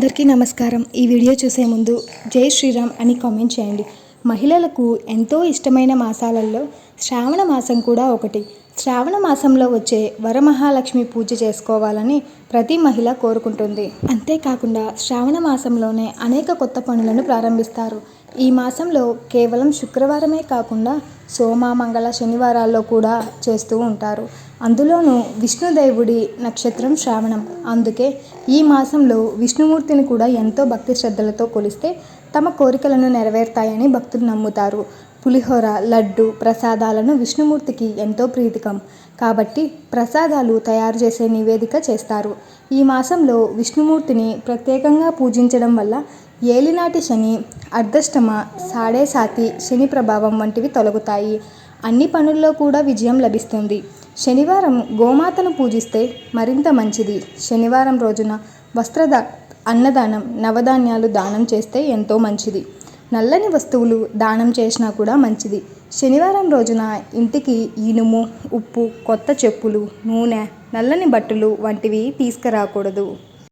అందరికీ నమస్కారం. ఈ వీడియో చూసే ముందు జై శ్రీరామ్ అని కామెంట్ చేయండి. మహిళలకు ఎంతో ఇష్టమైన మాసాలలో శ్రావణ మాసం కూడా ఒకటి. శ్రావణ మాసంలో వచ్చే వరమహాలక్ష్మి పూజ చేసుకోవాలని ప్రతి మహిళ కోరుకుంటుంది. అంతేకాకుండా శ్రావణ మాసంలోనే అనేక కొత్త పనులను ప్రారంభిస్తారు. ఈ మాసంలో కేవలం శుక్రవారమే కాకుండా సోమ మంగళ శనివారాల్లో కూడా చేస్తూ ఉంటారు. అందులోనూ విష్ణుదేవుడి నక్షత్రం శ్రావణం. అందుకే ఈ మాసంలో విష్ణుమూర్తిని కూడా ఎంతో భక్తి శ్రద్ధలతో కొలిస్తే తమ కోరికలను నెరవేరుతాయని భక్తులు నమ్ముతారు. పులిహోర లడ్డు ప్రసాదాలను విష్ణుమూర్తికి ఎంతో ప్రీతికం. కాబట్టి ప్రసాదాలు తయారు చేసే నివేదిక చేస్తారు. ఈ మాసంలో విష్ణుమూర్తిని ప్రత్యేకంగా పూజించడం వల్ల ఏలినాటి శని అర్ధష్టమ సాడేసాతి శని ప్రభావం వంటివి తొలగుతాయి. అన్ని పనుల్లో కూడా విజయం లభిస్తుంది. శనివారం గోమాతను పూజిస్తే మరింత మంచిది. శనివారం రోజున వస్త్రద అన్నదానం నవధాన్యాలు దానం చేస్తే ఎంతో మంచిది. నల్లని వస్తువులు దానం చేసినా కూడా మంచిది. శనివారం రోజున ఇంటికి ఇనుము ఉప్పు కొత్త చెప్పులు నూనె నల్లని బట్టలు వంటివి తీసుకురాకూడదు.